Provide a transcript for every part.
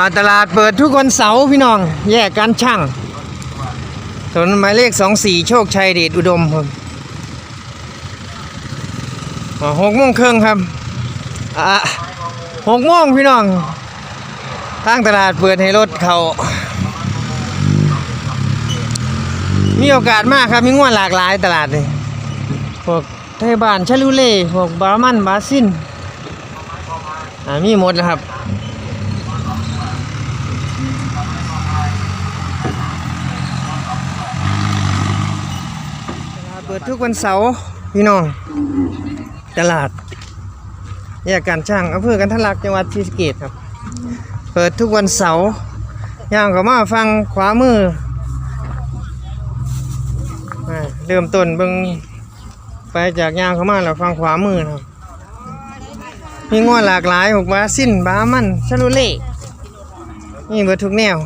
อ่าตลาดเปิดทุกวันเสาร์พี่น้อง แยกกันช่างถนนหมายเลขสองสี่โชคชัยเดชอุดมครับอ่าหกโมงครึ่งครับอ่าหกโมงพี่น้องทางตลาดเปิดให้รถเขามีโอกาสมากครับ มีงวดหลากหลายตลาดเลยพวกไทยบ้านชลูเล่พวกบารมันบาซินอ่ามีหมดแล้วครับ ตลาดเปิด ทุกวันเสาร์พี่น้อง ตลาดแยกการช่างอำเภอกันทลักจังหวัดศรีสะเกษครับ เปิดทุกวันเสาร์ย่างเขามาฟังขวามือเริ่มต้นเบิ่งไปจากย่างเข้ามาแล้วฟังขวามือครับมีงวดหลากหลายหกบาสิ้นบามันชะลูเล่นี่เบิดทุกแนว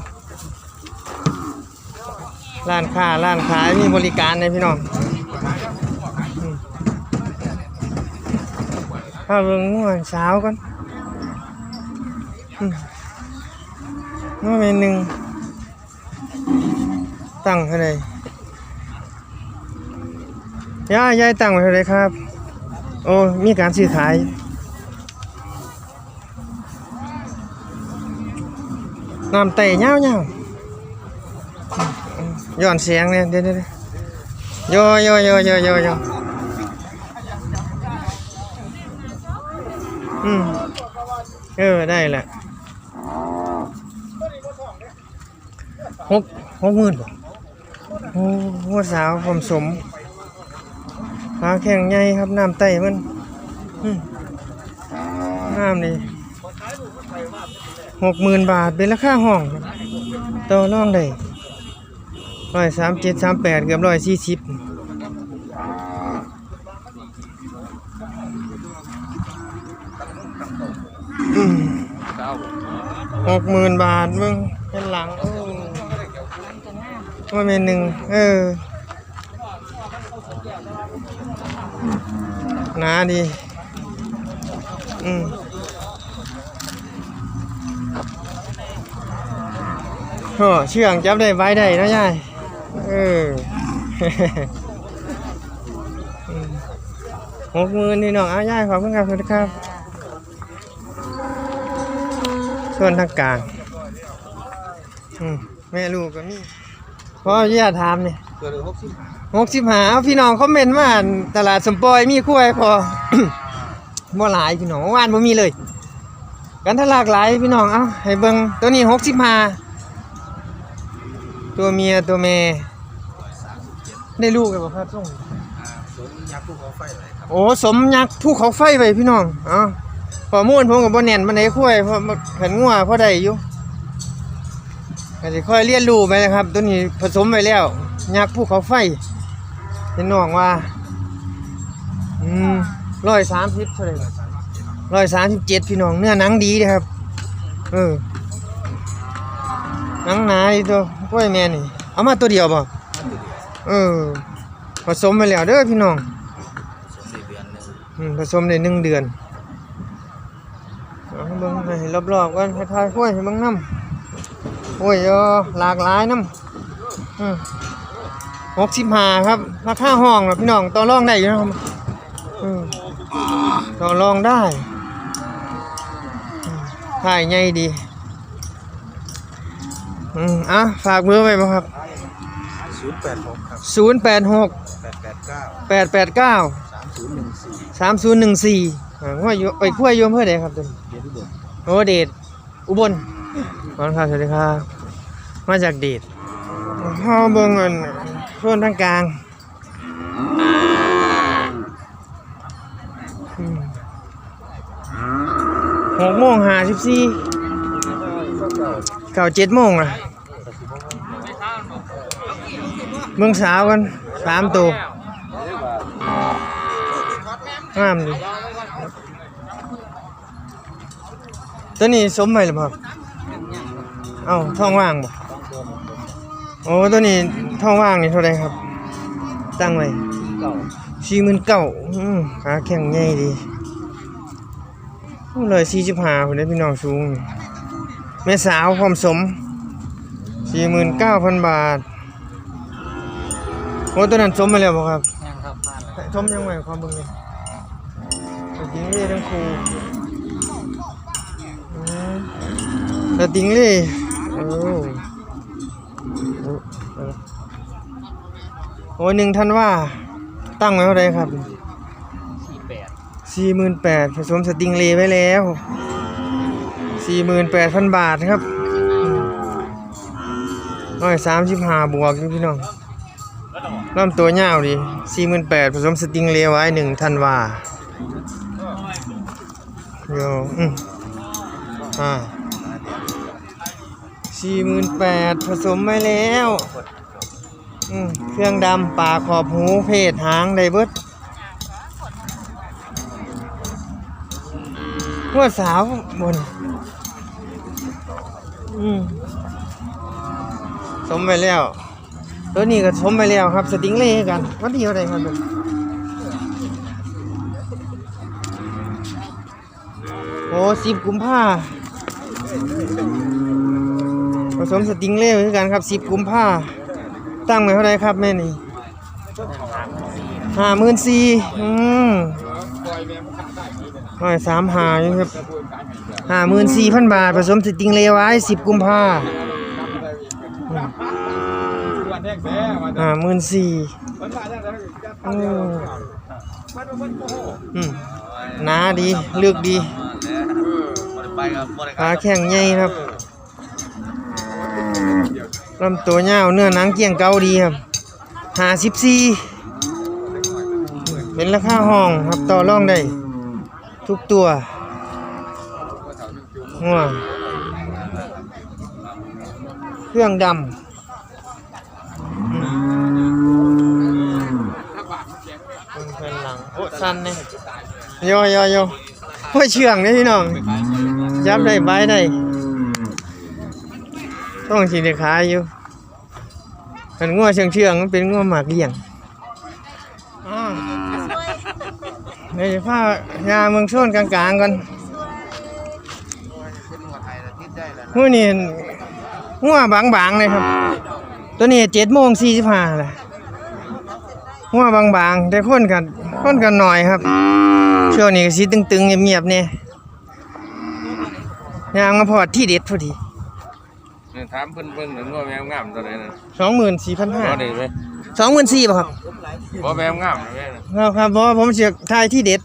ร้านค้าร้านขายมีบริการเลยพี่น้องอืม ข้าวเบิ่งง่วเช้าก่อนอืมนู่นเป็นหนึ่งตั้งเท่าไหรย่ายายตั้งไว้เท่าไหรครับ โอ้มีการซื้อขายน้ำไต่เงาเงาย้อนเสียงเนี่ยเดี๋ยวเดี๋ยวเยวโยโยโยโยโยโยอื เออได้แหละหกหกหมื่นโอ้หัวสาวผมสมขาแข็งใหญ่ครับน้ำไตมันอืมน้ำนี่หกหมื่นบาทเป็นราคาห้องต่อรองได้ร้อยสามเจ็ดสามแปดเกือบร้อยสี่สิบ หกหมื่นบาทมึงเป็นหลังโอ้ว่าเป็นหนึ่งเออหนาดี อืมโอ้เชื่องจับได้ไว้ได้นะยายเออหกหมื่นนี่น้องอายายขอบคุณครับสวัสดีครับ ส่วนทางกลางอืมแม่ลูกก็มีเพราะญาติถามนี่ตัวหนึ่งหกสิบหกสิบหาเอาพี่น้องคอมเมนต์มาตลาดสมปอยมีคุ้ยพอ บ่หลายพี่น้องเมื่อวานบ่มีเลย กันทะลากหลายพี่น้องเอ้าให้เบิ่งตัวนี้หกสิบหาตัวเมียตัวแม่ได้ลูกกันบ่ครับส่งสมยักษ์ภูเขาไฟเลยครับโอ้สมยักษ์ภูเขาไฟไว้พี่น้องเอ้า ข้อมูลผมก็บ่แน่นปานใดคุ้ยเพราะขันงัวพอได้อยู่ก็สิค่อยเรียนรู้ไปนะครับ ตัวนี้ผสมไว้แล้วยักษ์ภูเขาไฟเป็นน้องว่าอืมร้อยสามสิบเท่าไหร่ร้อยสามสิบเจ็ดพี่น้องเนื้อหนังดีนะครับเออหนังหนาดีตัวกล้วยแม่นี่เอามาตัวเดียวบ่เออผสมไปแล้วเด้อพี่น้องสี่เดือนหนึ่งอืมผสมได้หนึ่งเดือน เอาให้เบิ่งให้รอบๆกันให้ทายห้วยให้เบิ่งน้ำห้วยเออหลากหลายน้ำอืมหกสิบห้าครับราคาห้องนะพี่น้องต่อรองได้อยู่นะครับอืมต่อรองได้อืมถ่ายใหญ่ดีอืมอะฝากเบอร์ไว้บ่ครับศูนย์แปดหกครับศูนย์แปดหกแปดแปดเก้าแปดแปดเก้าสามศูนย์หนึ่งสี่สามศูนย์หนึ่งสี่ห้วยโยไปขั้วยโยมเพื่อใดครับตัวนี้เรียนที่เดิม โอ้เดชอุบลครับสวัสดีครับมาจากเดชพ่อเบิ่งอันส่วนทางกลางหกโมงห้าสิบสี่เก้าเจ็ดโมงอะเบิ่งสาวกันสามตัวงามดี ตัวนี้สมไหมหรือเปล่าเอ้าท้องว่างบ่โอ้ตัวนี้ท้องว่างนี่เท่าไหรครับ ตั้งไว้เก้าสี่หมื่นเก้าขาแข็งใหญ่ดีเลยสี่สิบห้าคนได้พี่น้องสูงนี่แม่สาวพร้อมสมสี่หมื่นเก้าพันบาทโอ้ตัวนั้นสมมาแล้วบ่ครับยังครับมาแล้วชมยังไงความเบิ่งนี่สติงเล่ทั้งคู่ สติงเล่โอ้โอ้เออโอ้ยหนึ่งท่านว่า ตั้งไว้เท่าไรครับสี่แปดสี่หมื่นแปดผสมสติงเลไว้แล้วสี่หมื่นแปดพันบาทครับร้อยสามสิบห้าบวกพี่น้องลำตัวยาดิสี่หมื่นแปดผสมสติงเลไว้หนึ่งท่านว่าโยอืมอ่า สี่หมื่นแปดผสมไว้แล้วอืมเครื่องดำปากขอบหูเพศหางไดเบิดว่าสาวบน อืมสมไปแล้ว ตัวนี้ก็สมไปแล้วครับ สติงเล่กันวันที่เท่าไหรครับผมโอ้สิบกุมภาผ สมสติงเล่คือกันครับสิบกุมภาตั้งไว้เท่าไหรครับแม่นี่ห้าหมื่นสี่อืมร้อยสามหาอยู่ครับห้าหมื่นสี่พันบาทผสมสติงเลไว้สิบกุมภาห้าหมื่นสี่อืมหนาดีเลือกดีขาแข็งใหญ่ครับ ลำตัวยาวเนื้อหนังเกลี่ยงเกาดีครับหาสิบสี่เป็นราคาห้องครับต่อรองได้ทุกตัวงัวเครื่องดำอืมเป็นหลังโอ้สั้นเนี่ยโยโยโยโอ้ยเชื่องเนี่ยพี่น้องยับได้ใบได้ ต้องสีเดขายอยู่มันงัวเชื่องเชื่องๆมันเป็นงัวหมากเลี้ยงอ้าวเดี๋ยวจะพายาเมืองชนกลางๆก่อนหัวนี่หัวบางๆเลยครับ ตัวนี้เจ็ดโมงสี่สิบห้าเลยหัวบางๆแต่คนกันคนกันหน่อยครับ ช่วงนี้ก็สีตึงๆเงียบๆเนี่ยยางมาพอดที่เด็ดพอดี เนี่ยถามเพิ่นเบิ่งหนึ่งว่าแมวงามตัวไหนน่ะสองหมื่นสี่พันห้าบ่ได้ไหมสองหมื่นสี่ป่ะครับบ่แมวงามนะแม่น่ะครับครับเพราะว่าผมเสียทายที่เด็ด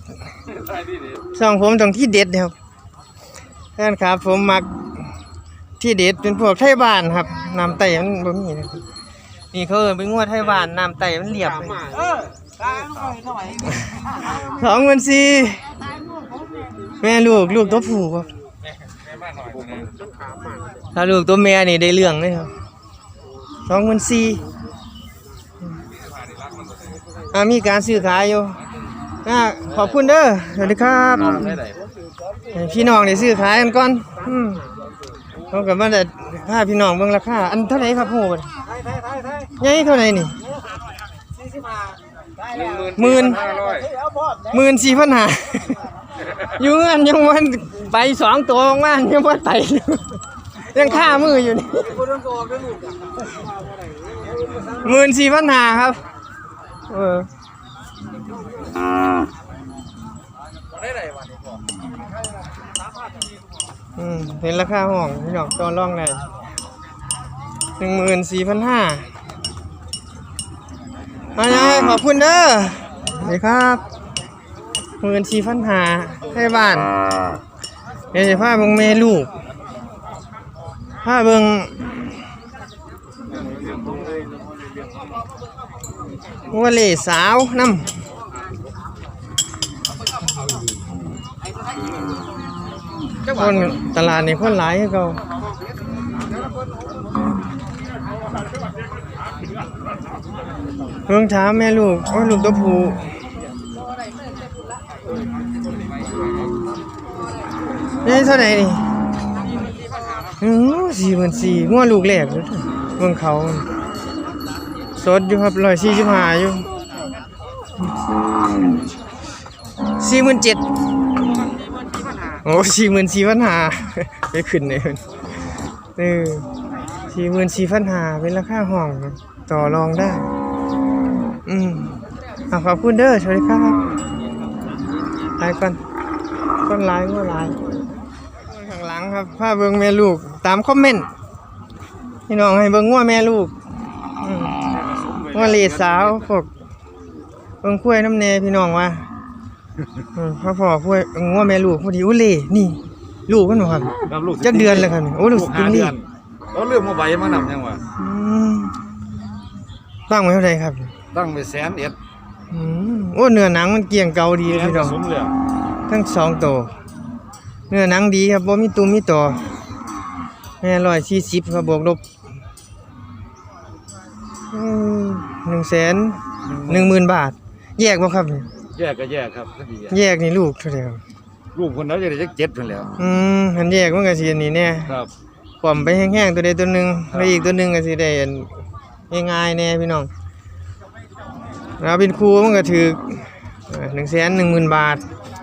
ใช่ดีดีช่องผมตรงที่เด็ดครับแฟนครับผมมักที่เด็ดเป็นพวกไทยบ้านครับน้ำไต่มันบ่มีนะครับนี่เขาเอิ้นเป็นงวดไทยบ้านน้ำไต่มันเรียบเลยสองพันสี่แม่ลูกลูกตัวผู้ครับแม่บ้านหน่อยตัวนี้ ถ้าลูกตัวแม่นี่ได้เรื่องเลยครับสองพันสี่อ่ามีการซื้อขายอยู่อขอบคุณเด้อสวัสดีครับ พี่น้องได้ซื้อขายกันก่อนเขากับว่าแต่ถ้าพี่น้องเบิ่งราคาอันเท่าไหร่ครับโหดใหญ่เท่าไหร่นี่หมื่นห้าร้อยหมื่นสี่พันหาอยู่เงินยังวันไปสองตัวมากยังว่าไตอ ยู่ยังค่ามืออยู่นี่หมื่นสี่พันหาครับ เออได้ไหนวะอืมเห็นราคาห้องพี่น้องตอนร่องได้หนึ่งหมื่นสี่พันห้ามาไงขอบคุณเด้อสวัสดีครับหมื่นสี่พันห้าให้บ้านเดี๋ยวจะพาเบิ่งแม่ลูก พาเบิงว่าเล่สาวนำคนตลาดนี่คนหลายคือเก่าเพิ่งถามแม่ลูกว่าลูกตัวผูนี่เท่าไหร่นี่ สี่หมื่นสี่งัวลูกแรกเลยเบิ่งเขาสดอยู่ครับร้อยสี่สิบห้าอยู่สี่หมื่นเจ็ดโอ้สี่หมื่นสี่พันหาไปขึ้นเลยเออสี่หมื่นสี่พันหาเป็นราคาห้องต่อรองได้ อืมอะขอบคุณเด้อสวัสดีครับไปก่อนก้อนไลน์ก็ไลางหลัง ครับผ้าเบิงแม่ลูก ตามคอมเมนต์พี่น้องให้เบิงงัวแม่ลูกอืมงัวเลสาวพวกเบิงคุ้ยน้ำเนพี่น้องว่าอืมพ่อพ่อคุ้ยงัวแม่ลูกพอดีอุ้เล่นี่ ลูกมันบ่ครับครับลูกจักเดือนเลยครับนี่โอ้ลูกลูกกิห้านเดืนี่อนเขาเรื่องมาใบมานำยังวะอืมตั้งไว้เท่าไหร่ครับ ตั้งไปแสนเอ็ดอืมโอ้เนื้อหนังมันเกลี่ยงเกาดีแสนพี่ผน้องสมเหลืองทั้งสองตัว เนื้อหนังดีครับบ่มีตุ่มมีต่อแม่ร้อยสี่สิบครับบวกลบหนึ่งแสนหนึ่งหมื่นบาท แยกบ่ครับนี่แยกก็แยกครับก็ดีแยกนี่ลูกเท่าไหร่ครับลูกคนนั้นจะได้จักเจ็ดเพิ่นแล้ว อืมหันแยกมันก็สิอันนี้แน่ครับความไปแห้งๆตัวใดตัวหนึ่งครับแล้วอีกตัวหนึ่งก็สิได้อันง่ายๆแน่พี่น้องเราเป็นครูมันก็ถือหนึ่งแสนหนึ่งหมื่นบาท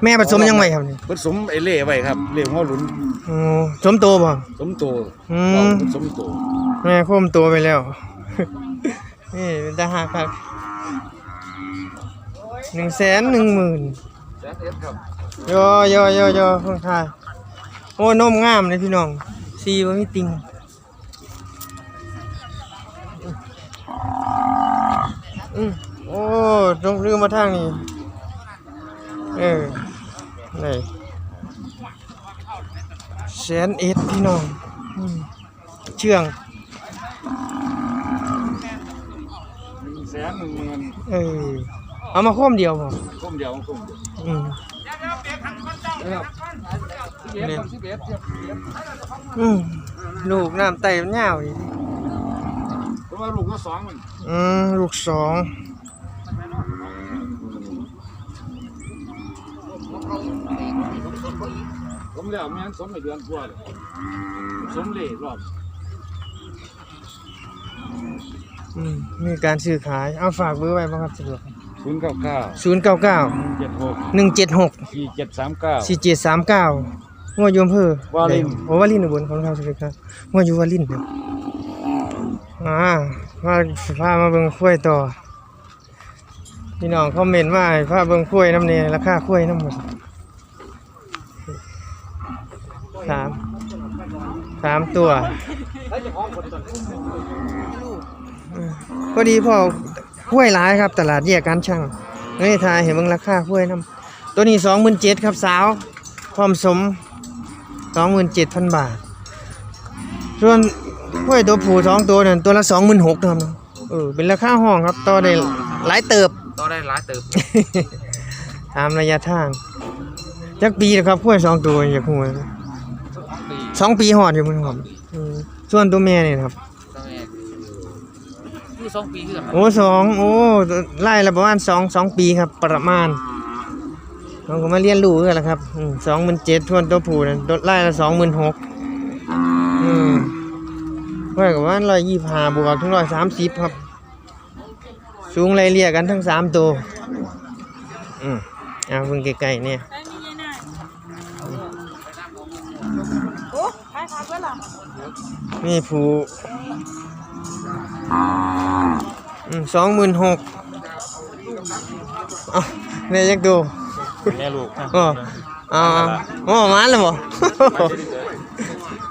แม่ผสมยังไงครับนี่ผสมไอ้เล่ไว้ครับเล่หัวหลุนโอ้สมโตบ่ สมโตอืมเราผสมโตแม่โค้มโตไปแล้ว นี่เป็นตาหักครับหนึ่งแสนหนึ่งหมื่นแสนเอ็ดครับยอยอยอยอเพิ่งทายโอ้นมงามเลยพี่น้องซีว่ามีติงอืมโอ้ต้องลืมมาทางนี้เออ ไหนแสนเอ็ดพี่น้องอืมเชื่องหนึ่งแสนหนึ่งหมื่นเออเอามาโค้มเดียวพอคุ้มเดียวคุ้มเดียวอืมนะครับสิบเอ็ดครับสิบเอ็ดครับสิบเอ็ดอืมลูกน้ำไตมันยาวดิเพราะว่าลูกก็สองมันอืมลูกสอง สม แล้วแม่นสมในเดือนกว่าเลยสมเล่รอบอืมมีการซื้อขาย เอาฝากเบอร์ไว้บ้างครับสะดวกศูนย์เก้าเก้าศูนย์เก้าเก้าเจ็ดหกหนึ่งเจ็ดหกสี่เจ็ดสามเก้า สี่เจ็ดสามเก้างัวอยมเภอวาริน โอ้วาลินอุบลของเราสวัสดีครับงัวอยู่วาลินครับอ่ามาพามาเบิ่งคุ้วยต่อพี่น้องคอมเมนต์ว่าให้พาเบิ่งคุ้วยน้ำเนี่ยราคาคุ้วยน้ำหมดสาม สามตัวพอดีพอห้วยหลายครับ ตลาดแยกการช่างนี่ทายเห็นเบิ่งราคาห้วยน้ำตัวนี้สองหมื่นเจ็ดครับสาวพร้อมสมสองหมื่นเจ็ดพันบาท ส่วนห้วยตัวผู้สองตัวนั่นตัวละสองหมื่นหกครับเออเป็นราคาห้องครับต่อได้หลายเติบต่อได้หลายเติบตามระยะทางจักปีนะครับห้วยสองตัวอยากหัวปี สองปีหอดอยู่มันหอมอืมส่วนตัวแม่นี่นะครับ ตั้งแต่คือสองปีคือกันโอ้สองโอ้ไล่ละประมาณสองสองปีครับ ประมาณเราก็มาเรียนรู้กันแหละครับสองหมื่นเจ็ดทวนตัวผู้นะไล่ละสองหมื่นหกอืมไว้กับว่าร้อยยี่ห้าบวกถึงร้อยสามสิบครับ สูงไล่เลี่ยกันทั้งสามตัว อืมเอาเพิ่งไกลๆเนี่ยโอ้ขายขาดเพื่อน ล่ะนี่ผู้สองหมื่นหกเอาเนี่ยยังดูแม่ลูกอ๋ออ๋ออ๋อมาแล้วบ่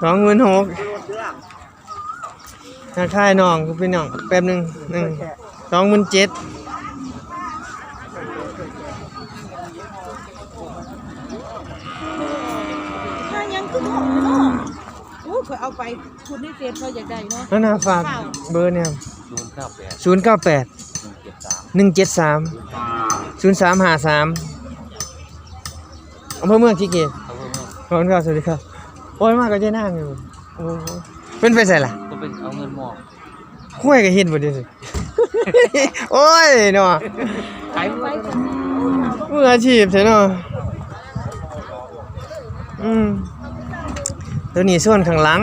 สองหมื่นหกทักทายน้องพี่น้องแป๊บหนึงหนึ่งสองหมื่นเจ็ด ถ้ายังคือของเนาะ โอ้เผื่อเอาไปคุณในเฟซเขาอยากได้เนาะนั่นนะฝากเบอร์เนี่ยศูนย์เก้าแปดศูนย์เก้าแปดหนึ่งเจ็ดสามหนึ่งเจ็ดสามศูนย์สามห้าสามอำเภอเมืองที่เกตเอาเพิ่มขอบคุณครับสวัสดีครับ โอ้ยมากก็จะนั่งอยู่โอ้โหเป็นไปใส่ล่ะก็เป็นเอาเงินหมอกคุ้ยก็เห็นบ่เดียวสิโอ้ยเนาะขายไปกันมืออาชีพใช่เนาะอืม ตัวนี้ส่วนข้างหลัง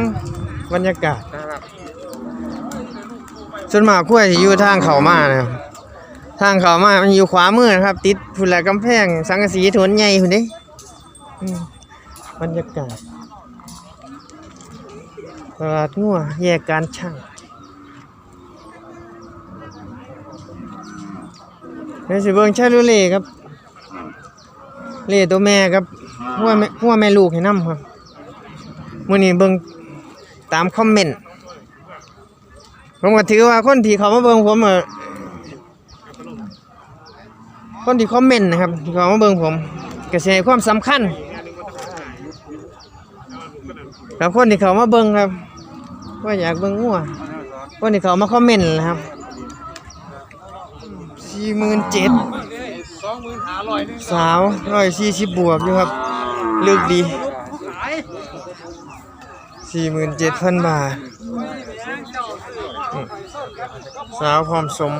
บรรยากาศนะครับส่วนมากคุ้ยสิอยู่ทางเข้ามานะครับทางเข้ามามันอยู่ขวามือนะครับ ติดพุ่นแหละกำแพง สังกะสีถนนใหญ่พุ่นเด้อืมบรรยากาศตลาดงัวแยกการช่างเดี๋ยวสิเบิ่งชาลูเล่ครับ เล่ตัวแม่ครับหัวแม่หัวแม่ลูกให้นํครับ มื้อนี้เบิ่งตามคอมเมนต์ผมก็ถือว่าคนที่เขามาเบิ่งผมอะคนที่คอมเมนต์นะครับที่เขามาเบิ่งผมก็สิให้ความสำคัญกับคนที่เขามาเบิ่งครับ ว่าอยากเบิ่งงัวคนที่เขามาคอมเมนต์นะครับสี่หมื่นเจ็ดสาวร้อยสี่สิบบวกอยู่ครับเลือกดี สี่หมื่นเจ็ดพันบาทอืมสาวพร้อมสม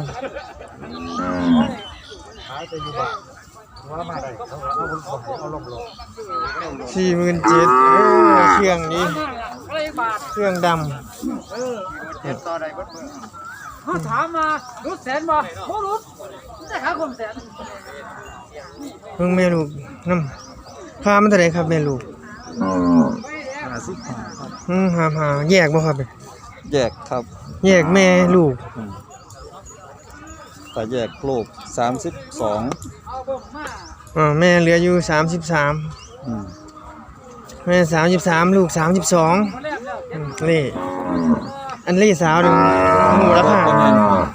สี่หมื่นเจ็ดโอ้เครื่องนี้อะไรบาทเครื่องดเออเขาถามมารุดแสนบ่บ่รุดได้หาคนแสนำเพิ่งแม่ลูกน้ำค่ามันเท่าไหรครับแม่ลูก อืมหาหาแยกบ่ครับแยกครับแยกแม่ลูกแต่แยกลูก32เอาเบิ่งมาอ่าแม่เหลืออยู่สามสิบสามอืมแม่สามสิบสามลูกสามสิบสองมาแล้วแล้วเล่อันเล่สาวหนึ่งหมูราคา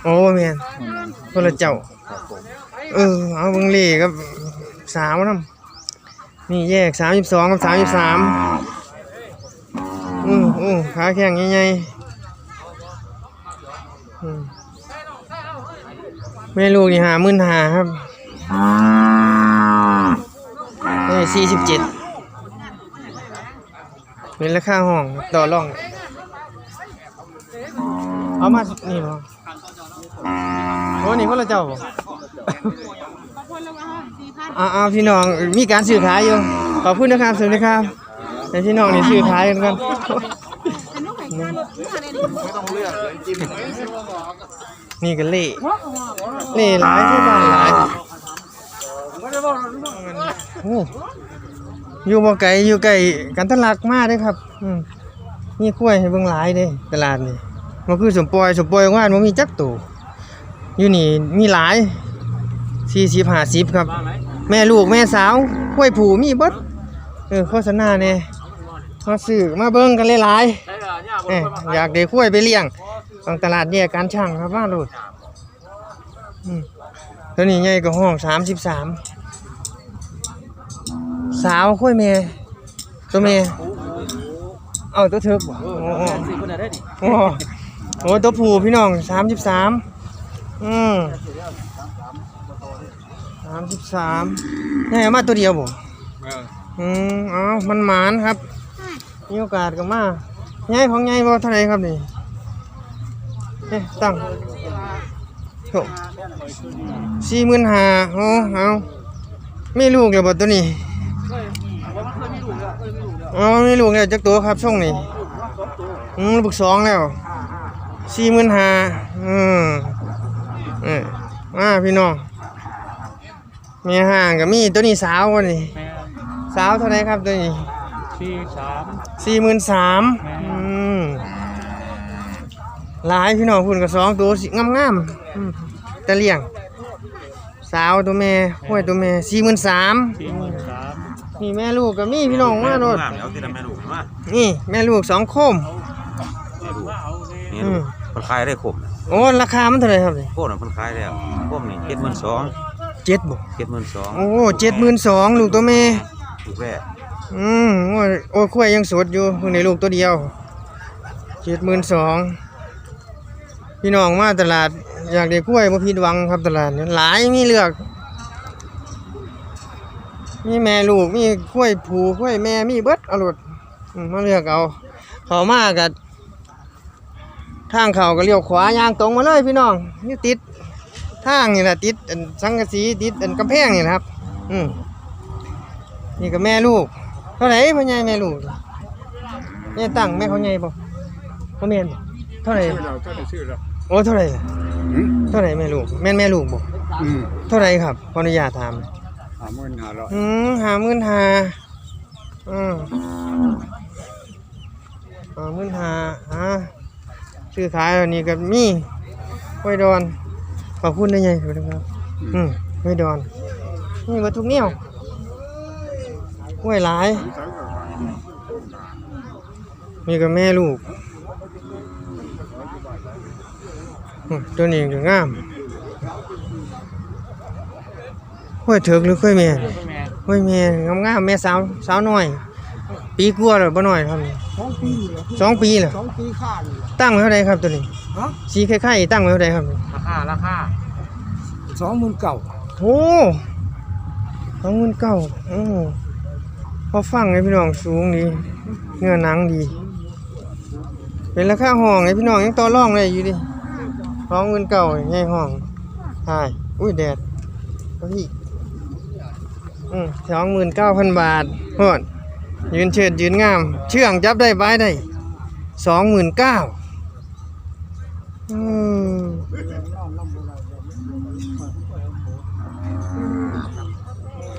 โอ้แม่นคนละเจ้าเออเอาเบิ่งเล่กับสาวนํนี่แยกสามสิบสองกับสามสิบสาม อืออือขาแข็งใหญ่ๆอืมแม่ลูกนี่หามื่นหาครับนี่สี่สิบเจ็ดเป็นราคาห้องต่อรอง เอามา นี่บ่โอ้นี่คนละเจ้าบ่คนละว่าสี่พันอ่าอ่าพี่น้อง มีการซื้อขายอยู่ ขอบคุณนะครับสวัสดีครับแต่พี่น้องนี่ซื้อขายกันกัน อันนู้นไข่การถเมื่อไรนี่นี่ก็เล่เล่หลายที่บ้านหลายโอ้อยู่บ่ไกลอยู่ใกล้กันตลาดมากเด้อครับนี่กล้วยให้เบิ่งหลายเด้ตลาดนี่มันคือสมปอยสมปอยว่านบ่มีจักตัวอยู่นี่มีหลาย40 50ครับ แม่ลูกแม่สาวกล้วยผูมีบดเออโฆษณาแน่มาซื้อมาเบิ่งกันหลายๆได้ล่ะ เนี่ยเอ้ยอยากได้กล้วยไปเลี้ยงต้องตลาดแยกการช่างครับว่าโลดอืมตัวนี้ใหญ่กว่าห้องสามสิบสามสาวกล้วยเมยตัวเมยเอาตัวเถิกบ่โอ้โหสิคนได้ดิโอ้โหโอ้ตัวผู้พี่น้องสามสิบสามอืมสามสิบสามนี่เอามาตัวเดียวบ่เอออืมเอ๋อมันหมานครับมีโอกาสก็มา ใหญ่ของใหญ่บ่เท่าไหรครับนี่เอ๊ะตั้งโถสี่หมื่นห้าโอ้เอาไม่ลูกเลยบ่ตัวนี้เฮ้ยว่ามันเคยมีลูกแล้วเคยมีลูกแล้วอ๋อไม่ลูกแล้วจักตัวครับช่วงนี้อืมลูกสองแล้วสี่หมื่นห้าอืมเออมาพี่น้องมีห่างกับมีตัวนี้สาวกว่านี่แม่สาวเท่าไหรครับตัวนี้สี่สามสี่หมื่นสาม หลายพี่น้องพุ่นกับสองตัวสิงามงามๆอืมแต่เลี้ยง สาวตัวแม่ห้วยตัวแม่สี่หมื่นสามสี่หมื่นสามนี่แม่ลูกกับมีพี่น้องมาโดดเอาที่ทำแม่ลูกมานี่แม่ลูกสองโคมนี่อืลูมกคนขายได้ครบโอ้ราคามันเท่าไหร่ครับนี่โคตรคนขายแล้วพวกนี้72,000เจ็ดบ่72,000โอ้เจ็ดหมื่นสองลูกตัวแม่ลูกแรกอืมโอ้ยโอ้ยคุ้ยยังสดอยู่เพิ่งได้ลูกตัวเดียวเจ็ดหมื่นสอง พี่น้องมาตลาด อยากได้กล้วยบ่ผิดหวังครับตลาดนี้หลายมีเลือกมีแม่ลูกมีกล้วยผูกล้วยแม่มีเบิดอาโลดมาเลือกเอา เขามากัทางเขาก็เลี้ยวขวาย่างตรงมาเลยพี่น้องนี่ติดทางนี่แหละติดอันสังกะสีติดอันกำแพงนี่นะครับ อืมนี่ก็แม่ลูก เท่าไหร่พ่อใหญ่แม่ลูกแม่ตั้งแม่เขาใหญ่บ่พ่อแม่ เท่าไหร่เราก็ได้ชื่อแล้วโอ้เท่าไหร่ล่ะเท่าไหร่แม่ลูกแม่นแม่ลูกบ่อืมเท่าไหร่ครับขออนุญาตถามห้าหมื่นห้าร้อยอืมห้าหมื่นห้าอืมอ่ามื่นหาอ่าซื้อขายอันนี้ก็มีไว้ดอนขอบคุณได้ไงครับ อืมไว้ดอนนี่มาทุกแนวไว้หลายมีกับแม่ลูกอืม ตัวนี้ก็งามห้วยเถิกหรือค่อยแม่นี่ห้วยแม่งามงามๆแม่สาวสาวน้อย ปีกลัวาหรือบ่น้อยครับนี่สองปีเหรอสองปีแล้วสองปีข้านี่ตั้งไว้เท่าไรครับตัวนี้ฮะสีคล้ายๆตั้งไว้เท่าไรครับนี่ราคาราคาสองหมื่นเก่าโอ้สองหมื่นเก้าโอ้พอฟังเลยพี่น้องสูงดีเนื้อหนังดี เป็นราคาห้องเลยพี่น้องยังต่อรองเลยอยู่ดิ สองหมื่นเก้าง่ายห้องใช่อุ้ยแดดก็พี่อืมสองหมื่นเก้าพันบาทโหดยืนเชิดยืนงาม เชื่องจับได้บายได้สองหมื่นเก้าอืม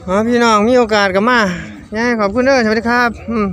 อ๋อพี่น้องมีโอกาสก็มาย่ายขอบคุณเด้อสวัสดีครับ อืม